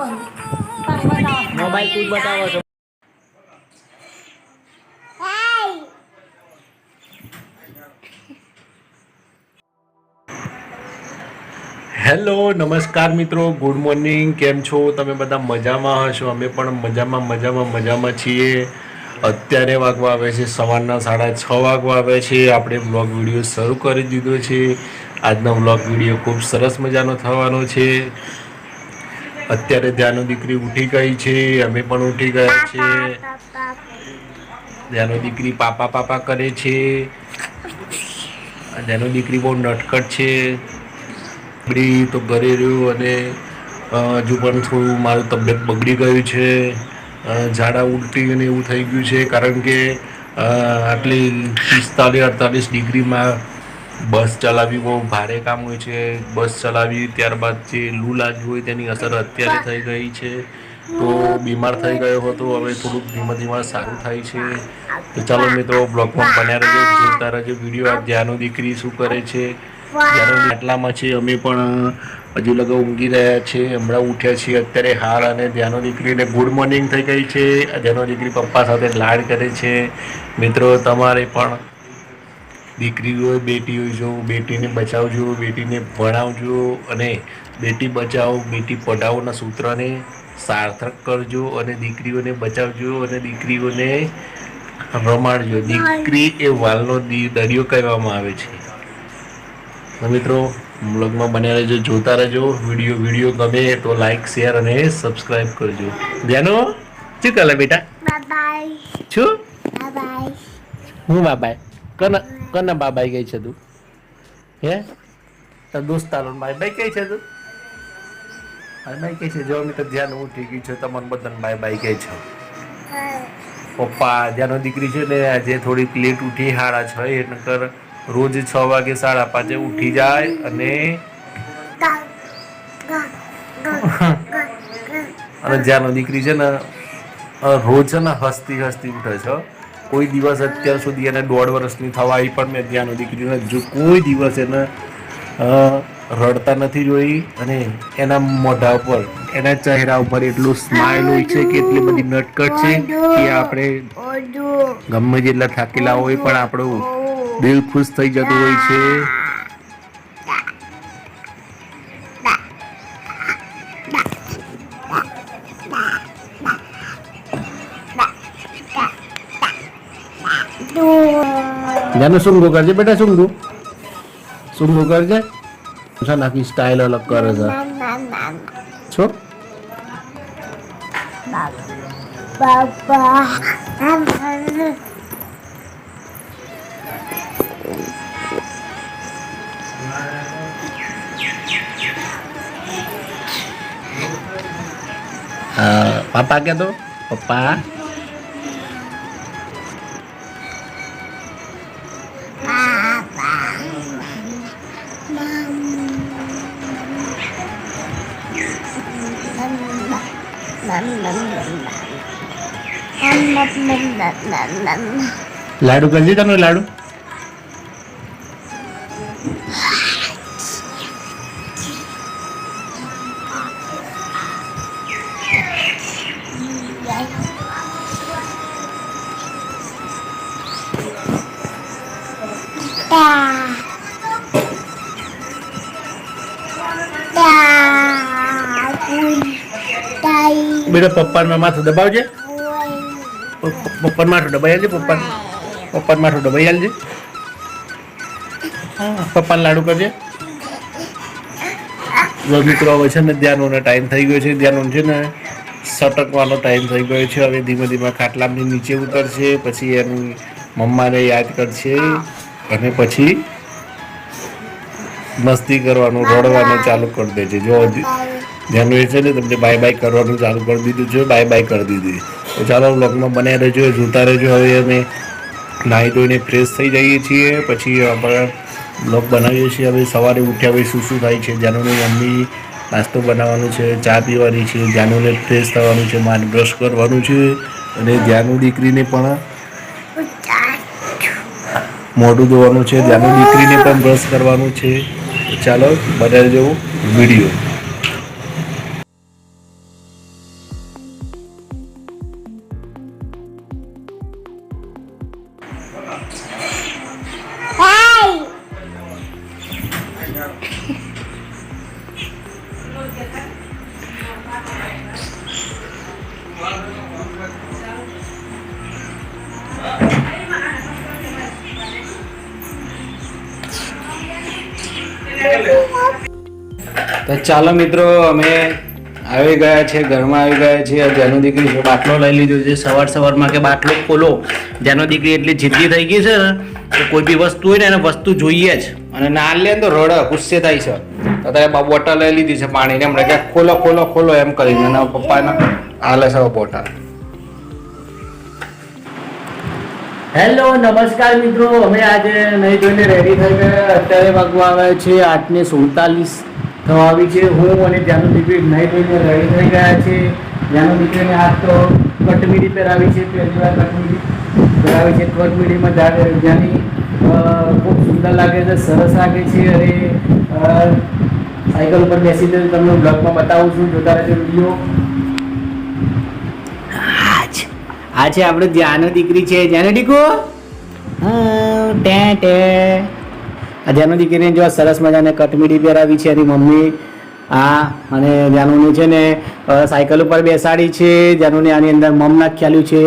Mobile તું બતાવો છો. હેલો, નમસ્કાર મિત્રો. Good morning. કેમ છો? તમે બધા મજામાં હશો? અમે પણ મજામાં મજામાં મજામાં છીએ. અત્યારે વાગવા આવે છે સવારના સાડા છ વાગવા આવે છે. આપણે બ્લોગ વીડિયો શરૂ કરી દીધો છે. આજનો બ્લોગ વીડિયો ખૂબ સરસ મજાનો થવાનો છે. અત્યારે ધ્યાનો દીકરી ઉઠી ગઈ છે અમે પણ ઉઠી ગયા છે ધ્યાનો દીકરી પાપા પાપા કરે છે. ધ્યાનો દીકરી બહુ નટખટ છે. બગડી તો ઘરે રહ્યું અને હજુ પણ થોડું મારું તબિયત બગડી ગયું છે. ઝાડા ઉલટી અને એવું થઈ ગયું છે કારણ કે આટલી પિસ્તાલીસ અડતાલીસ ડિગ્રીમાં બસ ચલાવવી બહુ ભારે કામ હોય છે. બસ ચલાવી ત્યારબાદ જે લૂ લાગી હોય તેની અસર અત્યારે થઈ ગઈ છે. તો બીમાર થઈ ગયો હતો. હવે થોડુંક ધીમે ધીમે સારું થાય છે. તો ચાલો મિત્રો બ્લોગમાં બન્યા રહેજો. જોતા રહેજો વીડિયો આ ધ્યાનો દીકરી શું કરે છે? જ્યારે આટલામાં છે. અમે પણ હજુ લગા ઊંઘી રહ્યા છે હમણાં ઉઠ્યા છીએ. અત્યારે હાર અને ધ્યાનો દીકરીને ગુડ મોર્નિંગ થઈ ગઈ છે. ધ્યાનો દીકરી પપ્પા સાથે લાડ કરે છે. મિત્રો તમારે પણ દીકરી હોય બેટી હોય જો બેટીને બચાવજો બેટીને ભણાવજો અને બેટી બચાવો બેટી પઢાઓના સૂત્રને સાર્થક કરજો અને દીકરીઓને બચાવજો અને દીકરીઓને રમાડજો. દીકરી એ વાલનો દરિયો કહેવામાં આવે છે. તો મિત્રો બ્લોગમાં બન્યા રહેજો જોતા રહેજો. વીડિયો વીડિયો ગમે તો લાઈક શેર અને સબસ્ક્રાઈબ કરજો. ધ્યાનો? શું કરે બેટા શું હું બાબાઈ કના કના બાબાઈ ગઈ છે તું? હે? તો દોસ્તારો બાય બાય કઈ છે તું? બાય બાય કઈ છે, જો મિત્ર ધ્યાન ઉઠી ગયું છે, તમારું બધાને બાય બાઈ કઈ છે. પપ્પા જ્યાંનો દીકરી છે ને, આજે થોડીક લેટ ઉઠી, સાડા છ એ, નકર રોજ છ વાગે સાડા પાંચે ઉઠી જાય અને અને જ્યાંનો દીકરી છે ને, રોજ છે ને, હસતી હસતી ઉઠે છે કોઈ દિવસ અત્યાર સુધી એને દોઢ વર્ષની એ પણ મેં ત્યાંનો દીકરીને જો કોઈ દિવસ એને રડતા નથી જોઈ અને એના મોઢા ઉપર એના ચહેરા ઉપર એટલું સ્માઇલ હોય છે કે એટલી બધી નટકટ છે કે આપણે ગમે જેટલા થાકેલા હોય પણ આપણું દિલ ખુશ થઈ જતું હોય છે. જાનું સુંગો કરજે, બેટા સુંગો સુંગો કરજે. છે નાખી સ્ટાઇલ અલગ કરે છે. છો? પાપા કે તો? પપ્પા? લાડુ કરજે તમે લાડુ? બેટા પપ્પાને માથું દબાવજે. પપ્પાને માથું આલજે પપ્પાને. પપ્પાને માથું દબાઈ આલજે. હા પપ્પાને લાડુ કરજે. મિત્રો, હવે છે ને ધ્યાનોનો ટાઈમ થઈ ગયો છે. ધ્યાનો છે ને સટકવાનો ટાઈમ થઈ ગયો છે. હવે ધીમે ધીમે ખાટલાની નીચે ઉતરશે, પછી એની મમ્માને યાદ કરશે અને પછી મસ્તી કરવાનું રડવાનું ચાલુ કરી દે છે જો ધ્યાન એ છે ને તમને બાય બાય કરવાનું ચાલુ કરી દીધું છે. બાય બાય કરી દીધી. તો ચાલો બ્લોગમાં બન્યા રહેજો, જોતા રહેજો. હવે અમે નાહી ધોઈને ફ્રેશ થઈ જઈએ છીએ. પછી આપણે બ્લોગ બનાવીએ છીએ. હવે સવારે ઉઠ્યા પછી શું શું થાય છે? જાનુને મમ્મી નાસ્તો બનાવવાનું છે, ચા પીવાની છે, જાનુને ફ્રેશ થવાનું છે મારે બ્રશ કરવાનું છે. અને જાનુ દીકરીને પણ મોઢું ધોવાનું છે. જાનુ દીકરીને પણ બ્રશ કરવાનું છે. ચાલો બધા જવું. વીડિયો ચાલો મિત્રો, અમે આવી ગયા છે, ઘરમાં આવી ગયા છે જેનો દીકરી છે, બાટલો લઈ લીધો છે. સવાર સવારમાં કે બાટલો ખોલો, જેનો દીકરી એટલી જીદ્દી થઈ ગઈ છે ને, કે કોઈ બી વસ્તુ હોય ને, એને વસ્તુ જોઈએ જ. અને ના લે તો રડ, ગુસ્સે થાય છે. તો તારે બોટલ લઈ લીધી છે પાણીની. હમણાં કે ખોલો ખોલો ખોલો એમ કરીને એના પપ્પાને હાલે છે બોટલ. હેલો, નમસ્કાર મિત્રો. અમે આજે નહીં જોઈને રેડી થઈ ગયા. અત્યારે વાગવા આવે છે આઠને સુડતાલીસ. થવા આવી છે હું અને ત્યાંનું દીકરી નહીં થઈને રડી થઈ ગયા છે. ત્યાંનું દીકરીને આજ તો કટમીડી પહેરાવી છે પહેલી વાર કટમીડી પહેરાવી છે. કટમીડીમાં જ્યાંની અ, ખૂબ સુંદર લાગે છે સરસ લાગે છે. અને સાયકલ ઉપર બેસીને તમને બ્લોગમાં બતાવું છું. જોતા રહેજો વીડિયો. આજ આ છે આપણે ધ્યાનો દીકરી છે. ધ્યાનો દીકરો? હા, ટે ટે. આ ધ્યાનો દીકરીને જો સરસ મજાને કટમીડી પહેરાવી છે એની મમ્મી, આ અને જાનુની છે ને સાયકલ ઉપર બેસાડી છે જાનુને આની અંદર મમ નાખ્યાલું છે,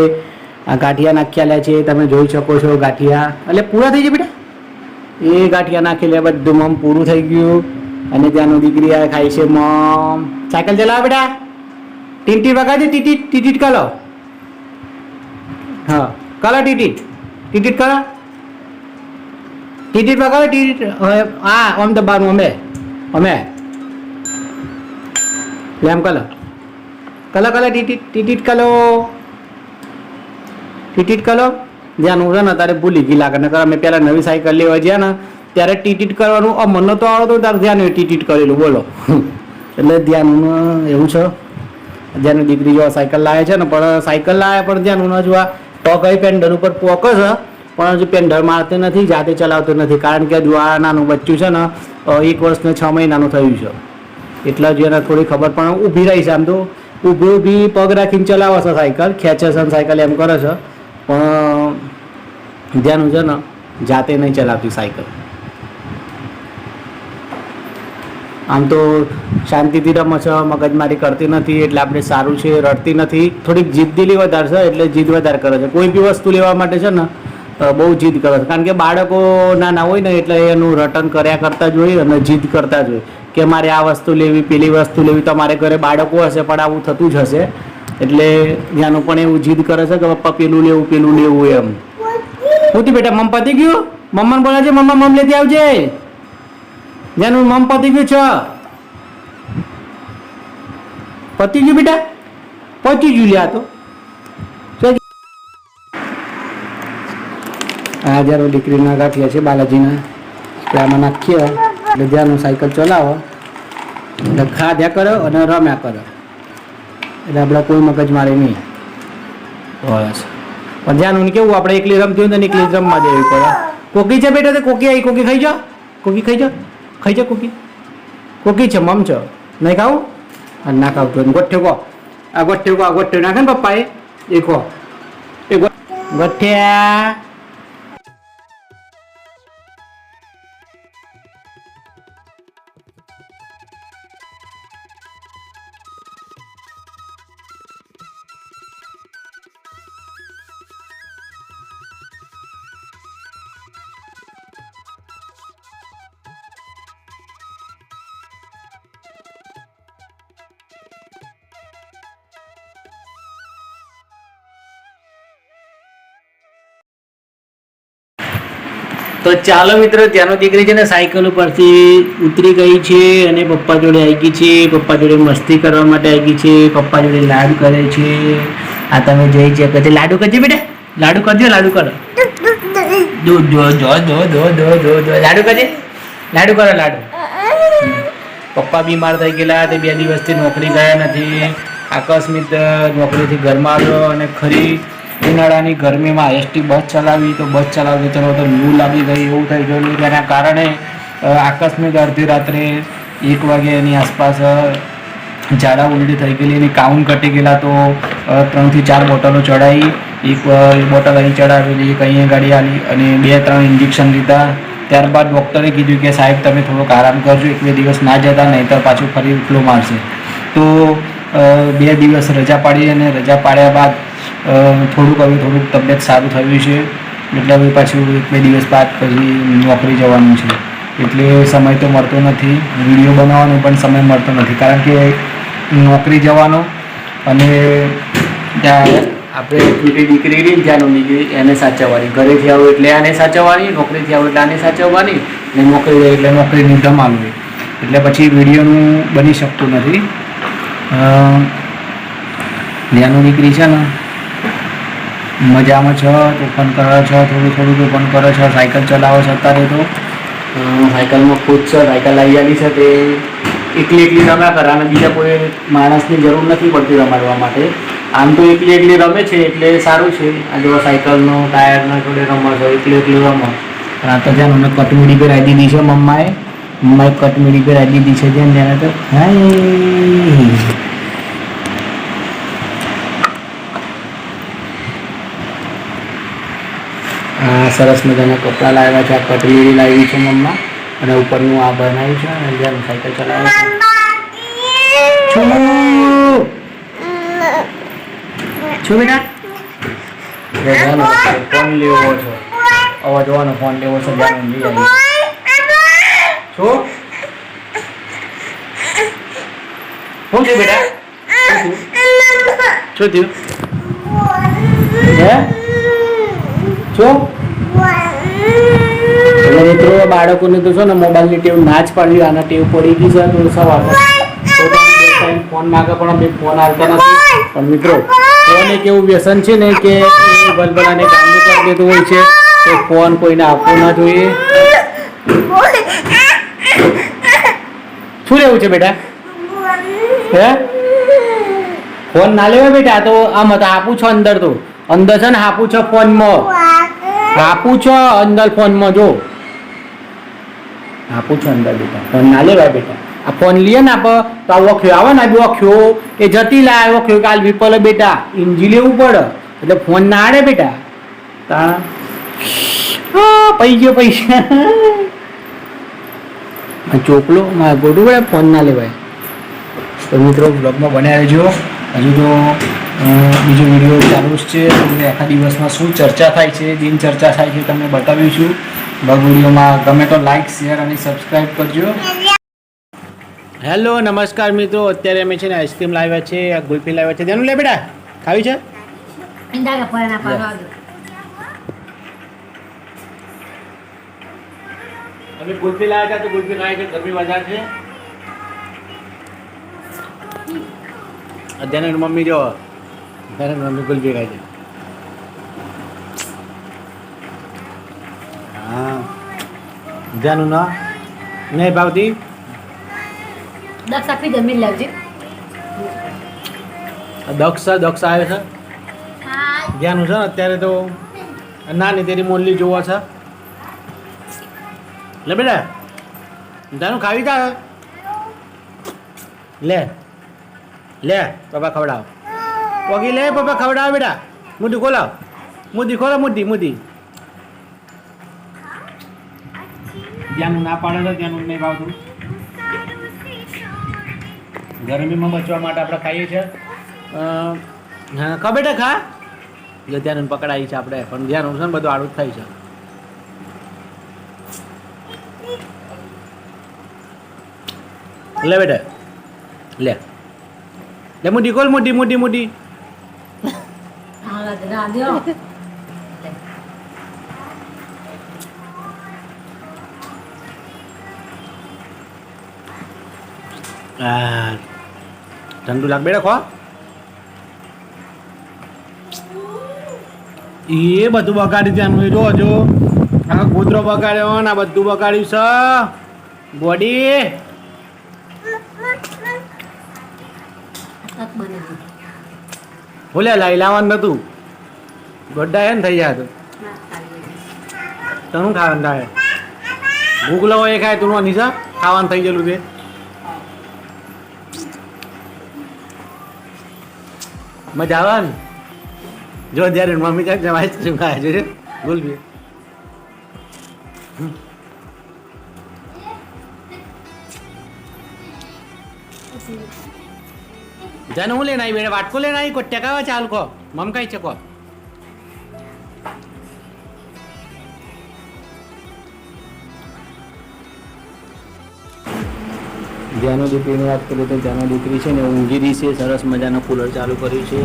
આ ગાંઠિયા નાખ્યાલા છે, તમે જોઈ શકો છો ગાંઠિયા. એટલે પૂરા થઈ જાય બેટા? એ ગાંઠિયા નાખેલા બધું મમ પૂરું થઈ ગયું. અને ત્યાંનું દીકરી આ ખાય છે મમ. સાયકલ ચલાવો બેટા. ટીટી વગાડે ટીટી ટીટીટ કરો હા કલો ટીટીટ. ટીટીટ કરો ટીટીટ વગાડો ટિકિટ હા આમ અમે અમે એમ કલો કલો કલો ટીટીટ ટીટીટ કલો ટિકિટ કલો જ્યાં હું ને તારે ભૂલી ગઈ લાગે નકર અમે પહેલાં નવી સાયકલ લેવા ગયા ને, ત્યારે ટિકિટ કરવાનું આ મને તો આવડતું ત્યારે ધ્યાન ટિકિટ કરેલું, બોલો. એટલે ધ્યાન એવું છે. જેની દીકરી જો સાયકલ લાવે છે ને, પણ સાયકલ લાવે, પણ ધ્યાન હું જો આ ટોક આવી પેન્ડલ ઉપર પોકસ છે પણ હજુ પેન્ડલ મારતો નથી, જાતે ચલાવતો નથી. કારણ કે દ્વારા નાનું બચ્ચું છે ને એક વર્ષને છ મહિનાનું થયું છે. એટલે જ એને થોડી ખબર પણ ઊભી રહી છે. આમ તો ઊભી ઊભી પગ રાખીને ચલાવે છે સાયકલ, ખેંચે છે સાયકલ એમ કરે છે. પણ ધ્યાન છે ને, જાતે નહીં ચલાવતી સાયકલ. આમ તો શાંતિથી રમે છે મગજમારી કરતી નથી, એટલે આપણે સારું છે, રડતી નથી. થોડીક જીદ્દીલી વધારશે એટલે જીદ વધારે કરે છે. કોઈ બી વસ્તુ લેવા માટે છે ને બહુ જીદ કરે છે. કારણ કે બાળકો નાના હોય ને એટલે એનું રટન કર્યા કરતા જ અને જીદ કરતા જ હોય કે મારે આ વસ્તુ લેવી, પેલી વસ્તુ લેવી તમારે ઘરે બાળકો હશે પણ આવું થતું જ હશે. એટલે ત્યાંનું પણ એવું જીદ કરે છે કે પપ્પા પેલું લેવું પેલું લેવું એમ. પૂતી બેટા મમ પતી ગયું? મમ્માને બોલાવજે, મમ્મા મમ લેતી આવજે. જેનું મમ પતી ગયું છે. પતી ગયું બેટા? પતી ગયું લ્યા તો. આ હજારો દીકરીના ગાંઠિયા છે, બાલાજીના, એટલે આમાં નાખીએ એટલે જ્યાંનું સાયકલ ચલાવો, એટલે ખાધ્યા કરો અને રમ્યા કરો. એટલે આપણે કોઈ મગજ મારે નહીં. બસ. પણ ધ્યાન કેવું, આપણે એકલી રમતી હોય ને એકલી જ રમવા દેવી પડે. કોકી છે બેટા તો? કોકી આવી? કોકી ખાઈ જાઓ? કોકી ખાઈ જાઓ? ખાઈ જાઓ કોકી? કોકી છે, મમ છો? નહીં ખાવું? અને ના હોય. ગોઠ્યો કહો. આ ગોઠ્યો કહો, આ ગોઠ્યો નાખે ને પપ્પાએ. એ કહો. એ ગોઠ્યા તો ચાલો મિત્રો, ત્યાંનો દીકરી છે ને સાયકલ ઉપરથી ઉતરી ગઈ છે અને પપ્પા જોડે આવી ગઈ છે. પપ્પા જોડે મસ્તી કરવા માટે આવી ગઈ છે. પપ્પા જોડે લાડુ કરે છે. આ તમે જોઈ છે કે લાડુ કરજે બેટા. લાડુ કરજો, લાડુ કરો. દો દો દો દો દો દો દો લાડુ કરજે. લાડુ કરો, લાડુ. પપ્પા બીમાર થઈ ગયેલા તે બે દિવસથી નોકરી ગયા નથી. આકસ્મિક નોકરીથી ઘરમાં આવ્યો અને ખરી ઉનાળાની ગરમીમાં એસટી બસ ચલાવી તો બસ ચલાવતી ચલાવતો લૂ લાગી ગઈ એવું થઈ ગયેલું તેના કારણે આકસ્મિક અડધી રાત્રે એક વાગ્યાની આસપાસ ઝાડા ઉલટી થઈ ગયેલી, એની કાઉન ઘટી ગયેલા તો ત્રણથી ચાર બોટલો ચડાવી, એક બોટલ અહીં ચડાવેલી, એક અહીંયા ગાડી આવી અને બે, ત્રણ ઇન્જેક્શન લીધા. ત્યારબાદ ડૉક્ટરે કીધું કે સાહેબ તમે થોડોક આરામ કરજો, એક બે દિવસ ના જતા નહીં તો પાછું ફરી ફ્લો મારશે. તો બે દિવસ રજા પાડી અને રજા પાડ્યા બાદ થોડુંક હવે થોડુંક તબિયત સારું થયું છે. એટલે હવે પાછું એક બે દિવસ બાદ પછી નોકરી જવાનું છે. એટલે સમય તો મળતો નથી. વીડિયો બનાવવાનો પણ સમય મળતો નથી. કારણ કે નોકરી જવાનો અને ત્યાં આપણે છૂટી દીકરી રહી ને ત્યાંનો દીકરી એને સાચવવાની. ઘરેથી આવું એટલે આને સાચવવાની, નોકરીથી આવું એટલે આને સાચવવાની, ને નોકરી જાય એટલે નોકરીની ગમાવી એટલે પછી વિડીયોનું બની શકતું નથી. ત્યાંનો દીકરી છે ને. મજામાં છો? તોફાન કરો છો? થોડું થોડું તોફાન કરો છો? સાયકલ ચલાવો છે અત્યારે તો? સાયકલમાં ખુદ છે. સાયકલ આવી આવી છે તે એકલી એકલી રમ્યા કરે અને બીજા કોઈ માણસની જરૂર નથી પડતી રમાડવા માટે. આમ તો એકલી એકલી રમે છે, એટલે સારું છે. આ જો સાયકલનો, ટાયરના જોડે રમે છો. એકલી એકલી રમો. પણ આ તો જ્યાં મને કટમીડી કરાવી દીધી છે મમ્માએ. મમ્માએ કટમીડી કરાવી દીધી છે. જેમ તેને તો હાય આ સરસ મજાના કપડાં લાવ્યા છે. આ કટલેરી લાવી છે મમ્મા. અને ઉપરનું આ બનાવ્યું છે અને જેમ સાયકલ ચલાવે છે. છો છું બેટા? ફોન લેવો છે. જોવાનો ફોન લેવો છે લઈ આવી શું થયું બેટા? શું થયું? હે? શું બાળકોને તો છે ને મોબાઈલની ટેવ ના જ પાડવી, આના ટેવ પડી ગઈ છે તો સવાર. ફોન માગે પણ અમે ફોન આવતા નથી. પણ મિત્રો ફોન એક એવું વ્યસન છે ને કે ભલભલાને ગાંડું કરી દેતું હોય છે, તો ફોન કોઈને આપવો ના જોઈએ. શું લેવું છે બેટા? હે? ફોન ના લેવા બેટા, તો આમ તો આપું છો અંદર તો. અંદર છે ને આપું છો ફોનમાં આપું છો અંદર ફોનમાં જો. આપું છું અંદર બેટા. ફોન ના લેવાય બેટા. આ ફોન લઈએ ને આપ, તો આ વખ્યો, આવે ને આ વખ્યો. એ જતી લાય વખ્યો કાલ વિપલ બેટા. ઇંજી લેવું પડે. એટલે ફોન ના આડે બેટા. તા. હા પૈ ગયો પૈસા. ચોપલો, મારે ગોડું ફોન ના લેવાય. તો મિત્રો બ્લોગમાં જો હજુ તો બીજો વીડિયો ચાલુ જ છે. તમને આખા દિવસમાં શું ચર્ચા થાય છે દિન ચર્ચા થાય છે તમને બતાવીશું ભાગ વિડીયોમાં ગમે તો લાઇક શેર અને સબસ્ક્રાઈબ કરજો. હેલો નમસ્કાર મિત્રો. અત્યારે અમે છે ને આઈસ્ક્રીમ લાવ્યા છે આ ગુલ્ફી લાવ્યા છે. તેનું લે બેટા ખાવી છે? અમે ગુલ્ફી લાવ્યા હતા તો ગુલ્ફી ખાય છે ગરમી વધારે છે. અત્યારની મમ્મી જો. અત્યારે અનુકૂળ મમ્મી છે હા. ના. નહીં ભાવતી? દક્ષ આપી જમીન લેવજી દક્ષ દક્ષ આવે છે? ધ્યાન છે ને અત્યારે તો નાની તેરી મોલ્લી જોવા છે. લે બેટા તારું ખાવી તા? લે. લે બાબા ખવડાવ. પગી લે પપ્પા ખવડાવ બેટા. મુદ્દી ખોલાવ મુદ્દી ખોલો મુદ્દી મુદ્દી જ્યાંનું ના પાડે તો ત્યાંનું નહીં ભાવતું. ગરમીમાં બચવા માટે આપણે ખાઈએ છીએ. હા ખા બેટા ખા. જો ધ્યાન પકડાઈ છે આપણે પણ ધ્યાન છે ને બધું આડું જ થાય છે. લે બેટા લે. લે મુડી ખોલ મુડી મુડી મુડી. రాజు ચંદુ ઠંડુ લાગ બેડા ખો. એ બધું બગાડી ત્યાંનું જો જો. આ કૂતરો બગાડ્યો ને આ બધું બગાડ્યું છે. બોડી. બોલે લાઈ લાવવાનું નતું. ગોડા એમ થઈ જાય તો? તનું ખાવાનું થાય? ભૂખ લવો એ ખાય, તું નિશા ખાવાનું થઈ ગયેલું છે. મજા આવે ને? જો જ્યારે મમ્મી ક્યાંક જમ શું ખાય છે? ગુલબી જન હું લેના આવી? બેટા વાટકો લેના આવી? કોઈ ટેકાવા ચાલ કો? મમ કઈ છે કો જ્યાંનો દીકરીની વાત કરીએ તો ધ્યાનો દીકરી છે ને ઊંઘી રહી સરસ મજાનું કુલર ચાલુ કર્યું છે.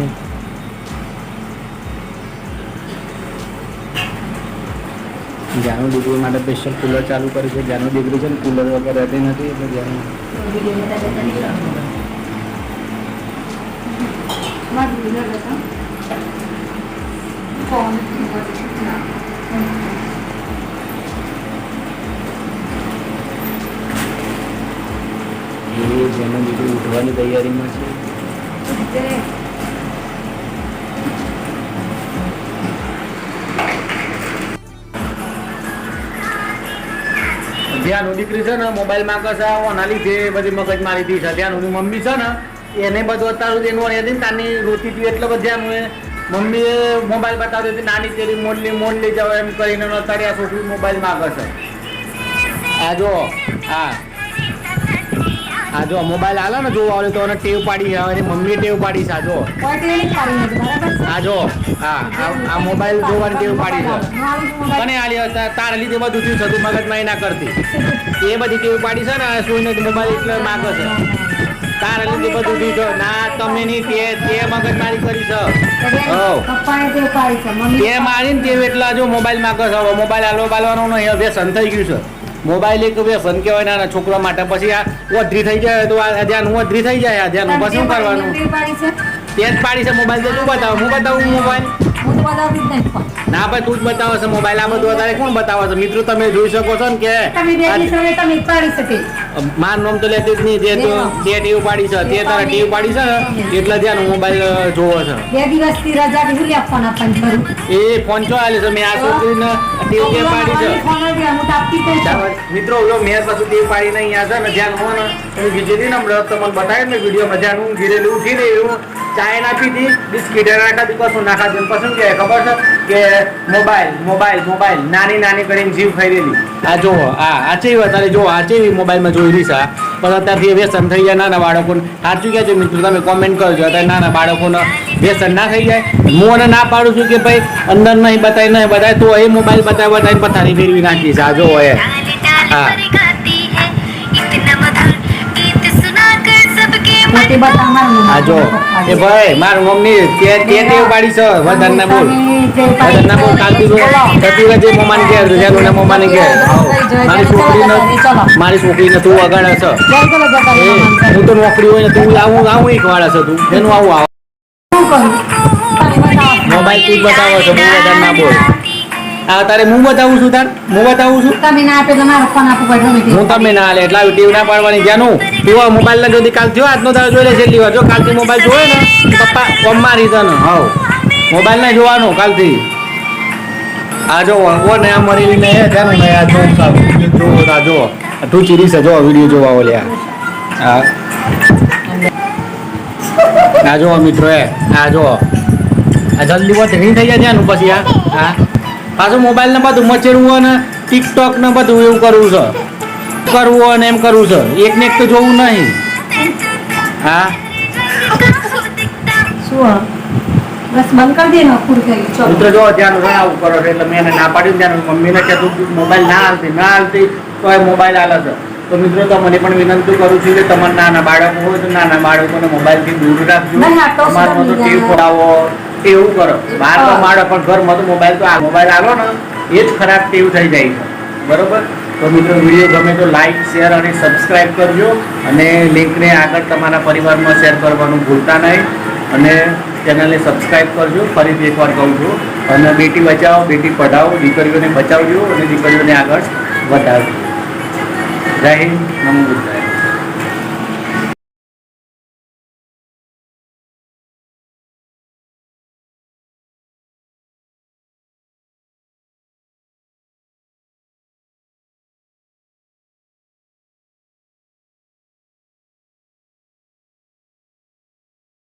ધ્યાનો દીકરી માટે સ્પેશિયલ કુલર ચાલુ કર્યું છે. ધ્યાનો દીકરી છે ને કુલર વગર રહેતી નથી, એટલે જ્યાંનો એ જેમાં દીકરી ઉઠવાની તૈયારીમાં છે. ધ્યાન દીકરી છે ને મોબાઈલમાં કશા ઓના લીધે બધી મગજ મારી દી છે. ધ્યાન મમ્મી છે ને, એને બધું અત્યાર સુધી એનું હતી ને, તાની રોતી હતી એટલે બધા મમ્મીએ મોબાઈલ બતાવ્યો હતી નાની તેરી મોડલી મોડલી જાવ એમ કરીને અત્યારે આ છોકરી મોબાઈલમાં છે. આ જો હા આ જો મોબાઈલ આલે ને જોવા વાળો તો એને ટેવ પાડી એની મમ્મી ટેવ પાડી છે આ જો? આ જો હા આ- આ મોબાઈલ જોવાની ટેવ પાડી છે. કને આલી હતા લીધે બધું થયું છે તું મગજમાં એ ના કરતી. એ બધી ટેવ પાડી છે ને સુઈને મોબાઈલ એટલે માગે છે. તાર લીધે બધું થયું છે ના તમે નહીં તે તે મગજમારી કરી છે. તે મારી ને તે એટલા જો મોબાઈલ માગે છે. મોબાઈલ આલો બાલવાનો નહીં વ્યસન થઈ ગયું છે. મોબાઈલ એક વ્યસન કહેવાય નાના છોકરા માટે. પછી આ વધરી થઈ જાય તો આ ધ્યાન વધરી થઈ જાય આ ધ્યાન પછી શું કરવાનું? ટેવ પાડી છે? તે જ પાડી છે મોબાઈલ તો તું બતાવ હું બતાવું મોબાઈલ? હું જ. ના ભાઈ તું જ બતાવો છે મોબાઈલ આ બધું વધારે કોણ બતાવો છે? મિત્રો તમે જોઈ શકો છો ને કે જ. માર નામ તો લેતી જ નહીં તે તો તે ટીવ પાડી છે તે તારા ટીવ પાડી છે ને એટલે ધ્યાન મોબાઈલ જોવો છે. બે દિવસથી રજા હું એ ફોન ચો આલે છે? મેં આ છોકરીને ટેવ તે પાડી છે. હું મિત્રો જો મેં પાછું ટેવ પાડી નહીં આ છે ને ધ્યાન હું ને એની બીજી ને હમણાં તમને બતાવ્યું ને વીડિયો ધ્યાન હું ઘીરેલી ઉઠી રહી હું ચાય નાખી હતી. બિસ્કીટ નાખાતી કશું નાખાતી અને પછી કે કહે ખબર છે કે મોબાઈલ મોબાઈલ મોબાઈલ. નાની નાની કરીને જીવ ફેરેલી આ જો આ આચે અત્યારે જો આચે મોબાઈલમાં જોઈ રહી છે આ. પણ અત્યારથી વ્યસન થઈ જાય નાના બાળકોને. સાચું કહે છે મિત્રો તમે કોમેન્ટ કરજો. અત્યારે નાના બાળકોને વ્યસન ના થઈ જાય. હું એને ના પાડું છું કે ભાઈ અંદર નહીં બતાવી નહીં બતાવે તો એ મોબાઈલ બતાવી બતાવીને પથારી ફેરવી નાખી છે આ જો એ हाँ। હા જો એ ભાઈ માર મમ્મી તે તે તે પાડી છે વદન ને બોલ વદન ને બોલ કાલ તું કતી જે મમ્માને કે જેનું ને મમ્માને કે મારી છોકરી ન મારી છોકરી ને તું વગાડે છે. હું તો નોકરી હોય ને તું આવું આવું એક વાળા છે તું. એનું આવું આવ. મોબાઈલ તું બતાવો છો બોલ વદન ના બોલ. આ તારે હું બતાવું છું તાર. હું બતાવું છું. તમે ના આપે તો ફોન આપવો પડે હું તમે ના લે એટલા ટીવી ના પાડવાની જાનું તું મોબાઈલ ના જોતી કાલ થયો આજનો તારે જોઈ લે છેલ્લી વાર. જો કાલથી મોબાઈલ જોવે ને પપ્પા કોમ મારી તને હાવ મોબાઈલ ના જોવાનો કાલથી. આ જો વાંગો ને આ મરી ને હે જાનું ને આ જો જો આ જો આ તું ચીરી છે જો વીડિયો જોવા ઓલ્યા હા. આ જો મિત્રો એ આ જો. આ જલ્દી વાત નહીં થઈ જાય ને પછી આ હા. પાછું મોબાઈલ ને બધું મચેરવું અને ટિકટોક ને બધું એવું કરવું છે. કરવું અને એમ કરવું છે. એક ને એક તો જોવું નહીં. હા? શું? બસ બંધ કરી દે ને પૂરું ચલો. મિત્રો જો ધ્યાન આવું કરો એટલે મેં એને ના પાડ્યું ધ્યાન મમ્મીને કે તું મોબાઈલ ના હાલતી ના હાલતી તો એ મોબાઈલ હાલે છે. તો મિત્રો તમને પણ વિનંતી કરું છું કે તમારા નાના બાળકો હોય તો નાના બાળકોને મોબાઈલથી દૂર રાખજો. તમારો તો સમજી ટીવી એવું કરો. બહાર તો. માડો પણ ઘરમાં તો મોબાઈલ તો આ મોબાઈલ આવો ને એ જ ખરાબ ટેવ થઈ જાય છે. બરોબર? તો મિત્રો વીડિયો ગમે તો લાઈક શેર અને સબસ્ક્રાઈબ કરજો અને લિંકને આગળ તમારા પરિવારમાં શેર કરવાનું ભૂલતા નહીં. અને ચેનલને સબસ્ક્રાઈબ કરજો ફરીથી એકવાર કહું છું. અને બેટી બચાવો બેટી પઢાવો દીકરીઓને બચાવજો અને દીકરીઓને આગળ વધારજો. જય હિન્દ નમો બુદ્ધાય.